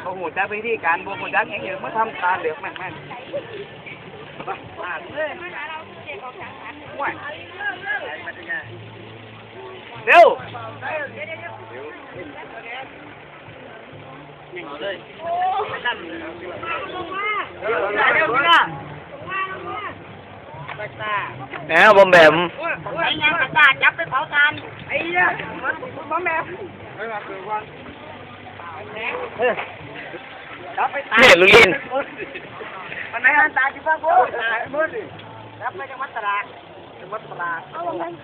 เขาหูจักวิธีการบวกหูจักอย่างอื่นมาทำตาเหลือกแม่งแม่งมาเลยเร็วเลยเร็วนะแหมบอมแบมไอ้งานกระดาษจับไปเผาทานไอ้เนี่ยมันมันแม่จับไปตาย เนี่ยลูกลินมันไหนอันตายที่ฟ้ากูตายมืดจับไปจังหวัดตราดจังหวัดตราด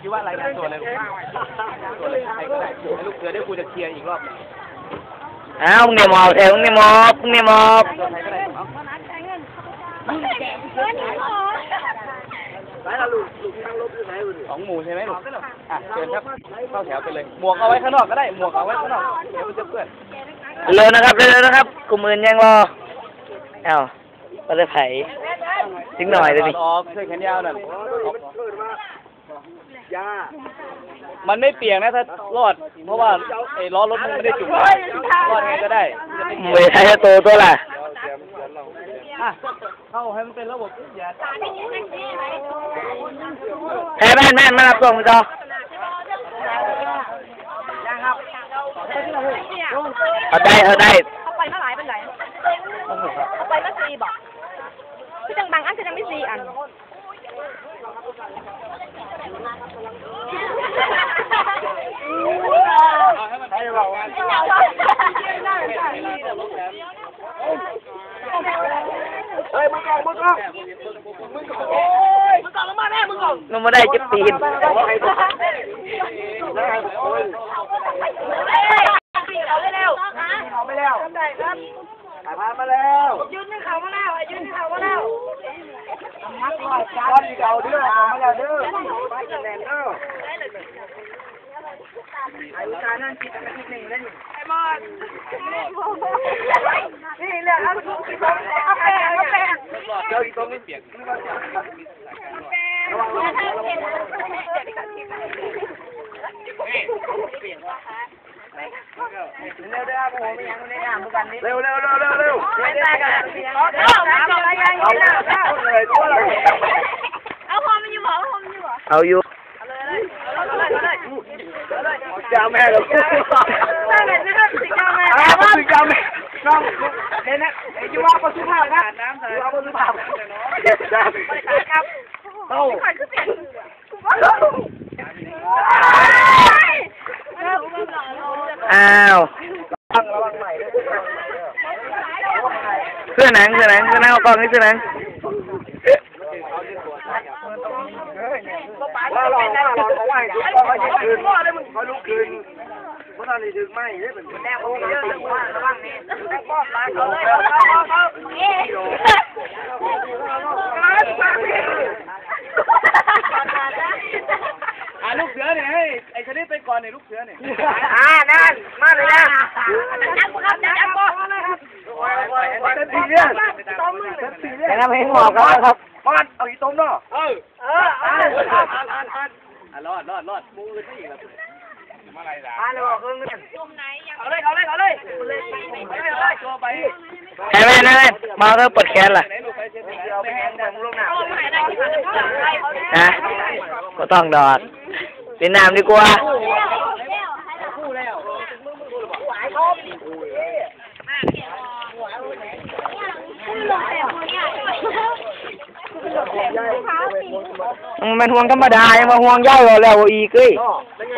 คิดว่าอะไรนะตัวอะไรตัวอะไรใครก็ได้ลูกเสือเดี๋ยวกูจะเคลียร์อีกรอบอ้าวมึงเนี่ยมอบแถวมึงเนี่ยมอบมึงเนี่ยมอบตัวใครก็ได้เอาเงินขอสองหมู่ใช่ไหมลูกอะเชิญครับเข้าแถวไปเลย หมวกเอาไว้ข้างนอกก็ได้ หมวกเอาไว้ข้างนอกเดี๋ยวมันจะเปื้อน เร็วนะครับเร็วๆนะครับ กลุ่มอื่นยังรอเอ้าก็จะไถทิ้งหน่อยเลยดิออกเสื้อแขนยาวนั่นมันไม่เปียกนะถ้ารอด เพราะว่าไอ้ล้อรถมันไม่ได้จุกรอดไงก็ได้จะไม่เกี่ยวเวทายโตตัวล่ะอะเข้าให้มันเป็นระบบอย่าแพ้แม่นแม่นมารับส่งจอ เอาได้เอาได้เอาไปมาหลายเป็นไหนเอาไปมาสี่บอกพี่จังบางอันจะยังไม่สี่อันใครบอกว่า เฮ้ยมึงก่อนมึงก่อนมึงก่อนโอ้ยมึงก่อนลงมาแน่มึงก่อนมันมาได้เจ็บตีนเอาไปเร็วเอาไปแล้วได้ครับถ่ายภาพมาแล้วยืนให้เขามาแล้วยืนให้เขามาแล้วก้อนที่เก่าเด้อเอามาแล้วเด้อ ไปจะแน่นเด้อไอ้การนั่งคิดกันนิดนึงแล้วนี่ ไอ้บอลนี่แหละเอาถุงไปส่งเอาแป้งเอาแป้ง เจ้าอีกตัวไม่เปียก ระวังระวังระวัง เร็วเด้อผมไม่ยังไม่ได้เหมือนกันนี่เร็วเร็วเร็วเร็วเร็ว ไม่แตกกันเอาเท้าน้ำอะไรยัง เอา ไง เลยตัวเรา เอาพอมันอยู่บ่เอาพอมันอยู่บ่ เอาอยู่ เอาเลย เลยจ้าแม่เราได้เลยนี่ก็สิจ้าแม่อ้าวคือจ้าแม่น้องเดี๋ยวนะอยู่ว่าประสุภาพนะอยู่ว่าประสุภาพจ้าไปขายครับเอ้าขายคือเสียงอ้าวเสื้อหนังเสื้อหนังเสื้อหนังเอากล้องให้เสื้อหนังเราเราเราเราไหวเขาลุกคืน เขาลุกคืนเพราะตอนนี้ถึงไม่ได้เป็นแนวโอ้เยอะเลยว่าระวังนี่แนวป้อมร้าเขาเลยเขาเขาเขาอ่าลูกเสือเนี่ยให้ไอ้ชนิดไปก่อนเนี่ยลูกเสือเนี่ยอ่านั่นมาเลยนะจับครับจับบ่อนเต็มที่เนี่ยต้มเต็มที่เนี่ยแต่น้ำเห็นหมอกครับบมันเอาอีต้มเนาะเออเอออ่ารอดรอดรอดมูเลยที่อีกแล้วมาอะไรล่ะอ่าเลยบ ลยเอาเลยเอาเลยเอาเลยตัวไปแพ้แม่นแม่นมาเริ่มปวดแขนล่ะไหนลูกไปเช็ดเอาไปแห้งดังลงหน้าเอาไปได้ที่ผ่านไปเขาได้นะก็ต้องดอดเล่นน้ำดีกว่ามันเป็นห่วงธรรมดายังมาห่วงย่ายเราแล้วอีกเอ้ย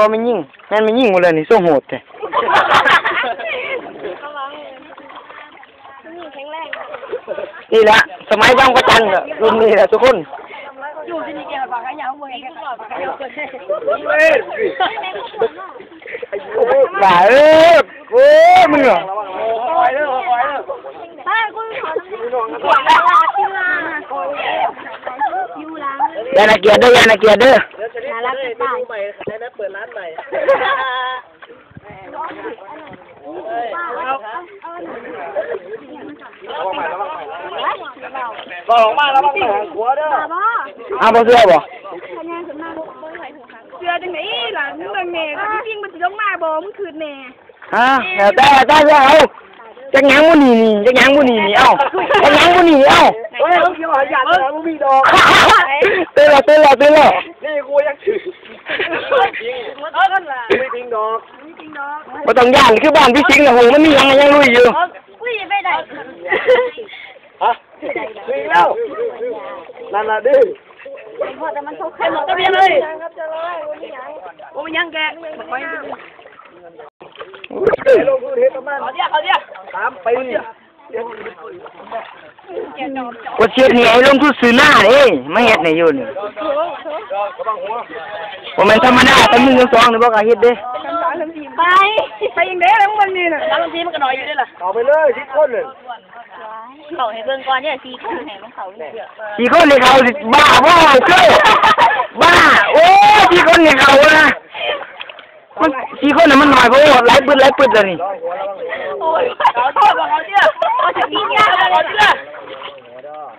องมาแน่แล้วล่มยูทูบแต่แท้ๆมึงเรื่องนี่จุกมือก่อนโอเคเฮ้ยลังแกมามามามาอันที่เท่าเท่าไม่ยิ่งจะพอไม่ยิ่งแล้วนั่นได้แล้วเปล่าเอาไปแก้วจะพอไม่ยิ่งนั่นไม่ยิ่งหมดเลยนี่สู้โหดเลยนี่แข็งแรงนี่แหละสมัยบ้างประจันทร์อะรุ่นนี้แหละทุกคนอยู่ที่นี่แกปากกระยาวมวยแกปากกระยาวเกินเฮ้ยหลายเออโอ้มึงเหรอระวังเลยอย่าน่าเกลียดเด้ออย่าน่าเกลียดเด้อน่ารักจะตาย ก็ออกมาแล้วบ้างหัวเด้อเอาบ่เสื้อบ่เสือจังไหนหลังมึงแม่ก็จริงมันจะลงมาบ่มึงคืนแม่ฮะเดี๋ยวแต่แต่เสื้อเอาจักหยังบ่นี่นี่จักหยังบ่นี่นี่เอ้าจักหยังบ่นี่เอ้าเฮ้ยต้องเกี่ยวกับหยาดเลยมึงมีดอกตื่นแล้วตื่นแล้วตื่นแล้วนี่กูยังถือ เออกันล่ะไม่ทิ้งดอกบ่ต้องย่านคือบ้านพี่สิงห์น่ะโหมันมีหยังยังลุยอยู่อุ้ยไปไหนฮะทิ้งแล้วนั่นน่ะดื้อพอแต่มันโชคให้หมดก็เบี้ยเลยโอ้ยยังแกไปลงทุนเฮ็ดประมาณเขาเดียวเขาเดียวสามปีกดเชียดนี่ไอ้ลงทุนซื้อหน้าเด้มาเฮ็ดนี่อยู่นี่ กระบังหัวบ่แม่นธรรมดาแต่มึงทั้งสองนี่บ่กล้าเฮ็ดเด้ไปไปยังเด้แล้วมึงนี่น่ะบางทีมันก็น้อยอยู่ด้วยล่ะเอาไปเลยทิศคนเลยเขาให้เบิ่งก่อนเนี่ยสีคนให้มันเขาเนี่ยสี่คนนี่เขาสิบ้าบ่เก้อบ้าโอ้สี่คนนี่เขานะมันสี่คนน่ะมันน้อยเพราะว่าหลายปึดหลายปึดแล้วนี่โอ้ยเขาโทษบอกเขาเนี่ยเขาจะมีงานอะไรเนี่ย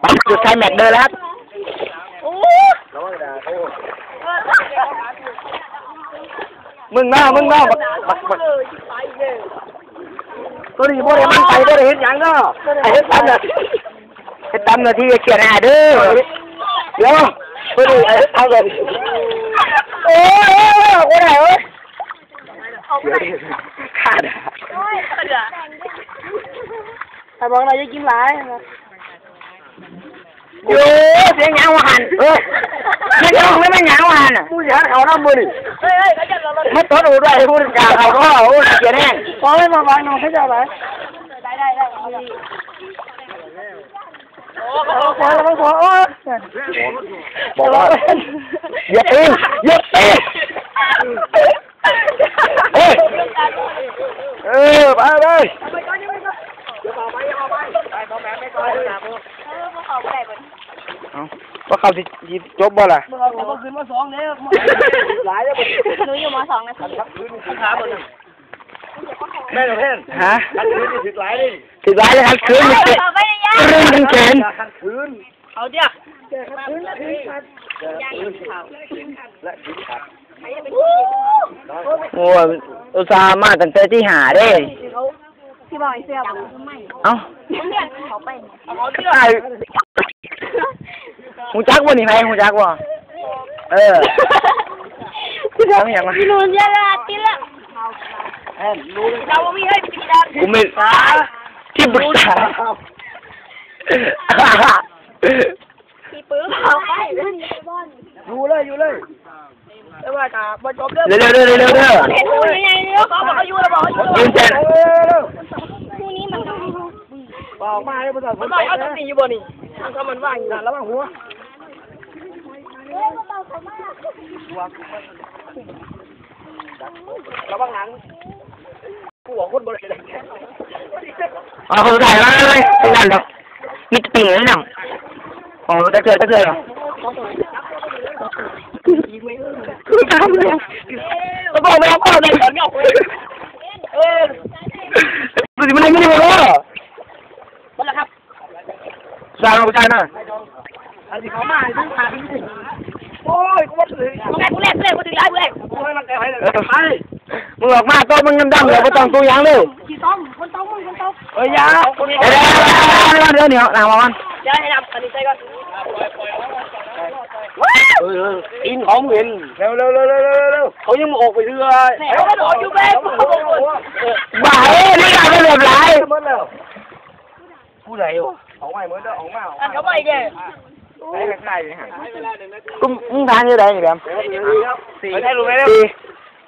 ปั๊มจุดไทยแม็กเดอร์แล้วครับ โอ้ ระวังด่าเขา มึงมามึงมาบักบักบักตัวนี้บ่ได้มันไปบ่ได้เฮ็ดหยังเนาะไอ้เฮ็ดตามน่ะเฮ็ดตามหน้าที่เขียนหน้าเด้อเดี๋ยวตัวนี้ไอ้เฮ็ดเอาเลยโอ้ยโอ้ยบ่ได้เว้ยขาดโอ้ยเดือดถ้าบอกเราจะกินหลายโย่เสียงหยังวะหันเออ ไม่ยองไม่ไม่หยังวะหันอะผู้หญิงเขาน้ำมือนี่เฮ้ยเฮ้ยเขาจะรอรถไม่ต้นอูด้วยพูดจาเขาก็โอ้เสียแน่พอไม่มาฟังน้องเขาจะอะไรได้ได้ได้เอาดิพอพอแล้วพอโอ้บอกว่าอย่าตีอย่าตีเอ้ยเออไปเลยเออพวกเขาไปไหนบ่ ว่าเขาสิจบบ่ล่ะเอาก็คืนมาสองเนี่ยหลายแล้วหนูอยู่มสองนะสิขาบนแม่กับเพ่นฮะขัดคืนนี่ถึงหลายเลยสิร้ายเลยครับคืนมันเจ็บต่อไปยังเรื่องมันเกณฑ์ขัดคืนเอาเดี๋ยวและถึงขัดโอ้ยอุตส่าห์มาตั้งแต่ที่หาเด้พี่บอยเสื้อบ่ไม่เอ้าเขาไปไอ้ หูจักบ่นี่ไหมหูจักบ่เออพี่ทำอย่างไรพี่นุ่นยาลาติละแอนรู้เลยเราไม่ให้พี่ดากูไม่ที่ปรึกษาพี่ปื้มเขาไปอยู่เลยอยู่เลยแต่ว่าจะมาจบเรื่องเร็วเร็วเร็วเร็วเร็วเห็นคู่ยังไงเนี่ยเขาบอกเขาอยู่แล้วบอกเขาอยู่ยืนเต้นคู่นี้มันบอกมาให้ภาษาคนไทยเอาตัวนี้อยู่บ่นี่ถ้ามันว่างอยู่นะระวังหัว ระวังหลังกูบอกคนบริสุทธิ์เอาคนถ่ายมาเลยไม่นั่นหรอกมีปิ่งเลยน้องโอ้ตะเกียบตะเกียบทำเลยแล้วบอกไม่เอาเข้าเลยเออดูสิมันไม่ได้มาล้อคนละครับสร้างเอาไปใช้หน่อ ยอันนี้เขามาให้ทุกทางโอ้ยกูว่าถึงกูแรกกูแรกกูแรกกูถึงได้กูแรกกูให้มันแก้ไปเลยเออไปมึงออกมาตัวมึงดำๆเลยไม่ต้องตัวยังเลยขี่ต้มคนต้ มมึงคนต้มเอ้ยยาคนนี้เดี๋ยวเดี๋ยวเดี๋ยวหลังมาวันเดี๋ยวให้นับอันนี้ใส่ก่อนเอออินของเห็นเร็วเร็วเร็วเร็วเร็วเร็วเขายังมาออกไปเรื่อยแม่เขาบอกอยู่แม่บ้าเอ้ยนี่การไม่เรียบร้อยหมดแล้วผู้ใดวะออกมาเหมือนเดิมออกมาอันเขาไปเด้ใช้ใกล้ๆเลยฮะกูมึงทานอยู่ไหนแบบสี่ไม่ใช่รู้ไหมเนี่ยสี่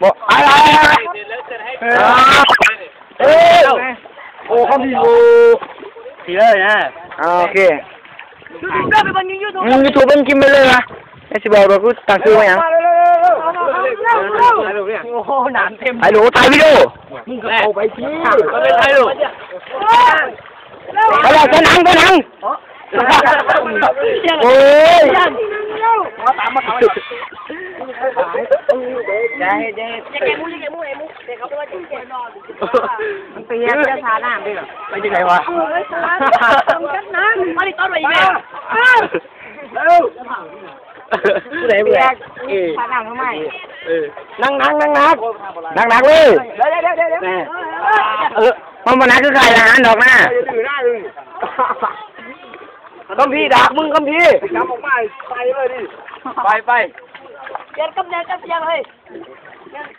บอกอะไรอะไรเอ้ยโอ้เขาดีโอ้สี่เลยนะโอเคก็ไปบนยูทูบมึงยูทูบมึงกินไปเลยนะไอ้สิบอกเรากูตั้งชื่อว่าหยังมาเร็วเร็วเร็วเร็วโอ้โหหนามเต็มไอ้หนูถ่ายวิดีโอมึงก็เอาไปที่ก็เป็นไทยลูกไปเลยจะนั่งจะนั่ง โอ้ยมาตามมาเขาเลยได้ได้จะแกมูจะแกมูไอ้มูเด็กเขาไปว่าจะแกนอนมันเปียกจะทาน้ำดิไปยังไงวะต้องชัดนะมาดิต้นไปอีกแม่เร็วผู้ใดผู้ใดเออผ่านหลังทำไมเออนั่งนั่งนั่งนักนั่งนักเว้ยเดี๋ยวเดี๋ยวเดี๋ยวเดี๋ยวแม่เออมันมานักคือใครทหารดอกหน้าอยู่หน้าเลย คำพี่ดักมึงคำพี่จับออกมาไปเลยดิ ไปไปเปลี่ยนกับเปลี่ยนกับเปลี่ยนเลย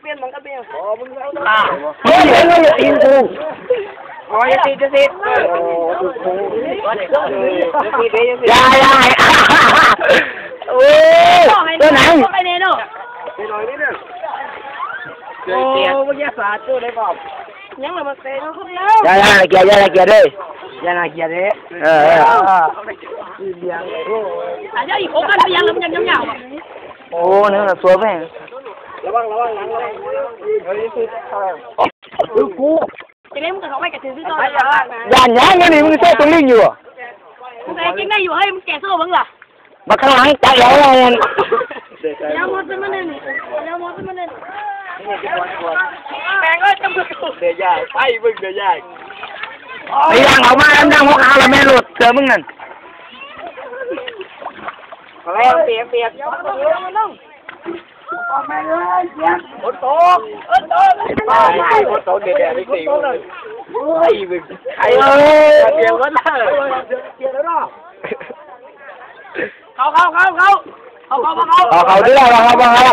เปลี่ยนมันกับเปลี่ยนอ๋อมึงเอาอ่าเฮ้ยเฮ้ยเฮ้ยตีนกูอ๋อจะติดจะติดโอ้ถูกถูกจะติดจะติดอยาอยาโอ้ยตัวไหนไปเนโน่ไปหน่อยนิดนึงโอ้เมื่อกี้สาดตัวได้บอก ยังเรามาเตะเขาแล้วอยาอยาเกียร์อยาเกียร์เลยอย่าน่าเกลียดเลยเออเออเบียงโอ้แต่เจ้าอีกโคกั นไปยังแล้วมันยังยาวอะโอ้เนี่ยสวยแม่งระวังระวังหลังระวังเฮ้ยคืออะไรกูจะเล่นมึงกับเขาไปกับถือซื้อต่อยันยังยังนี่มึงเซ่ตรงลิงอยู่มึงแต่จริงได้อยู่ให้มึงแกะโซ่มึงล่ะมาข้างหลังใจร้อนเลยยาวมอสมันนึงยาวมอสมันนึงแมงก็จำตัวเดี๋ยวยากไปมึงเดี๋ยวยากไอ้ยังออกมาแล้วดังหัวขาวแล้วแม่หลุดเจอมึงนั่นอะไรเปียกเปียกยาวมันต้องยาวมันต้องฝนตกฝนตกไปฝนตกเดี๋ยวเดี๋ยวไม่ตีมึงไอ้มึงไอ้เปียกก็ได้เปียกแล้วเนาะเขาเขาเขาเขา เขาเขาเขาเอาเขาด้วยเอาเขาเอาเขา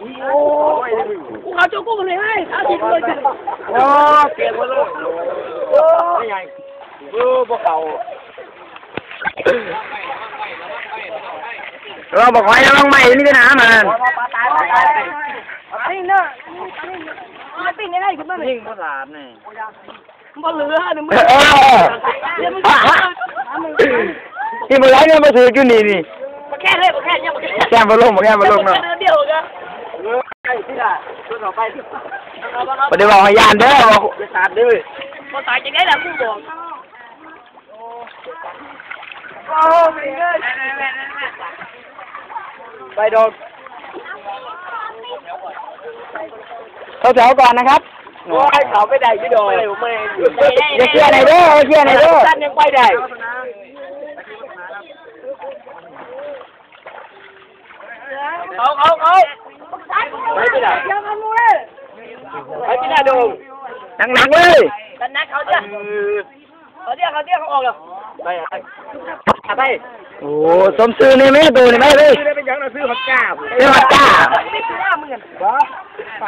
กูเขาจูกูมาเลยให้เอาสิเลยกันโอ้เปียกหมดเลยโอ้ไม่ไงโอ้พวกเขาเราบอกไว้ระวังใหม่นี่ก็น้ำมันตายตายนี่เนาะมันปิ้งได้ขึ้นมาเลยยิ่งภาษาเนี่ยมันเหลือหนึ่งเออที่มึงไรเนี่ยมาถือจุนี่นี่มา แค่เลยมาแค่เนี่ยมาแค่แก้มบอลลงมาแก้มบอลลงเนาะเดียวกันไอ้ที่ละตัวต่อไปที่ปฏิบัติให้ยานเด้อจะตาดด้วยคนตายจะได้แหละกูบอกไปโดนเขาแถวก่อนนะครับโอ้ยเขาไม่ได้ที่โดนไม่อย่าเชื่อไหนเด้ออย่าเชื่อไหนเด้อท่านยังไปได้ เขาเขาเขาไปที่ไหนยังกันมูเลยไปที่ไหนโดนหนักๆเลยแต่นักเขาเดียวเขาเดียวเขาเดียวเขาออกแล้วไปไปโอ้สมซื้อนี่ไหมตัวนี่ไหมเลยซื้อได้เป็นยังเราซื้อผักกาบเรียกว่าจ้าไม่ซื้อหน้ามึงกัน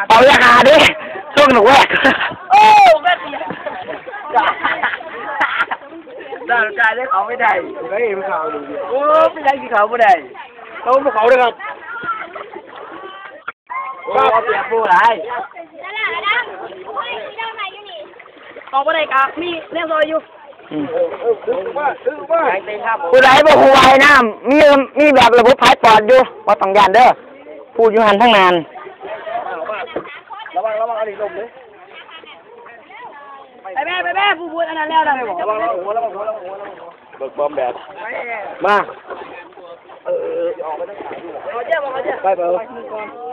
เป่ายาคาดิช่วงหนูแวกโอ้แม่เสียร่างกายได้เขาไม่ได้เฮ้ยมันเขาดูโอ้ไม่ได้ที่เขาไม่ได้เขาไม่เขาเลยครับ ก็เปียกผู้ไรออกมาได้กะมีเรื่องซอยอยู่ผู้ใดบ่ผู้วายน้ำมีมีแบบระบบพายปอดอยู่ว่าต้องยานเด้อพูดอยู่หันทั้งนานระวังระวังอะไรลงเลยไปแม่ไปแม่ผู้บุญอันนั้นแล้วนะระวังระวังหัวระวังหัวระวังหัวระวังเบิกบอมแบบมา เออออกไปตั้งแต่เขาเจ้าบอกเขาเจ้าไปเบอร์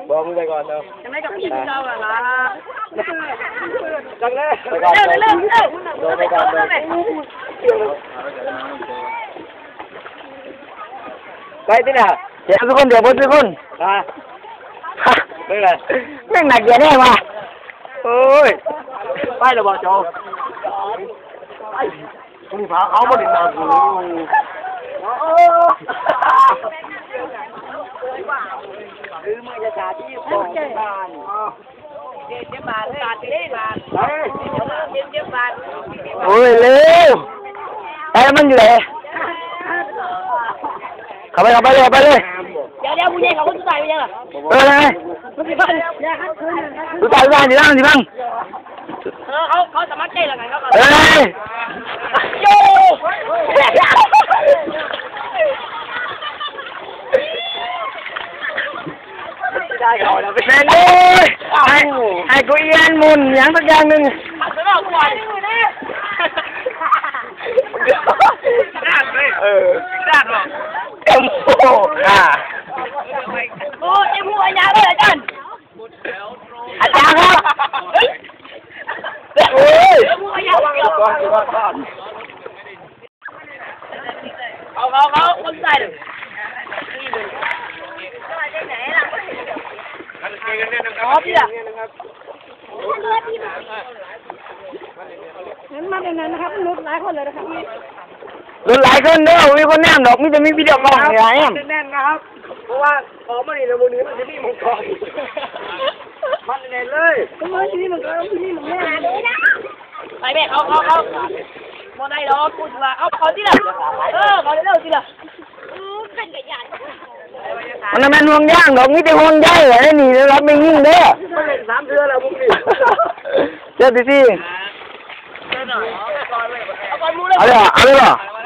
บอกมึงไปก่อนเนาะยังไงกับพี่เราอล่ะจังเลยเร็วเร็วเร็วเร็วโดนไปก่อนเลยไปที่ไหนเดี๋ยวทุกคนเดี๋ยวบดทุกคนอะฮะไม่เป็นไรแม่งหนักเกียร์แน่ว่ะโอ้ยไปแล้วบอกโจไปมึงพาเขามาดินนากู คือมึงจะจ่าที่บ้านบ้านเจ็บบาทบาทเจ็บาทเฮ้ยเจ็บบาทโอ้ยเร็วไอ้มันอยู่ไหนข้าไปข้าไปเลยข้าไปเลยเดี๋ยวเดี๋ยวผู้ใหญ่เขาคนสุดท้ายไปยังอะเออไงมันสิบ้าย่าคัดคืนดูตาดูตาสิบ้างสิบ้างเออเขาเขาสมัครใจแล้วไงเขาเอ้ยโย ได้เขาแล้วไปแม่งเอ้ยไอ้ไอ้กูเอียนหมุนอย่างสักอย่างหนึ่งข้างนอกก่อนเออด้านหรอเอ็มโอ้อ่าโอ้เอ็มหัวยาวเลยอาจารย์อาจารย์ครับโอ้ยเอ็มหัวยาวเลยเขาเขาเขาคนใส่เลย ไหนล่ะ อ๋อพี่อะงั้นมาเป็นนั้นนะครับรุดหลายคนเลยนะครับรุ่นหลายคนเด้อมีคนแนมดอกมีแต่มีวิดีโอกล้องอะไรแอมแน่นนะครับ เพราะว่าของมันนี่ในวันนี้มันจะมีมังกรมันแน่นเลยก็มาที่นี่มันก็ที่นี่มันแม่เลยนะไปแม่เขาเขาเขามองได้หรอพูดว่าเอาเขาที่ละเออเขาที่ละที่ละเป็นกระยาน มันน่ะแม่นห่วงย่างดอกมีแต่ห่วงใยเหรอนี่รับไม่ยิ่งเด้อมันเล่นสามเทือแล้วพวกนี้เจ้าพี่พี่เอาก่อนมูเลยเอาเลยเหรอเอาเลยเหรอเ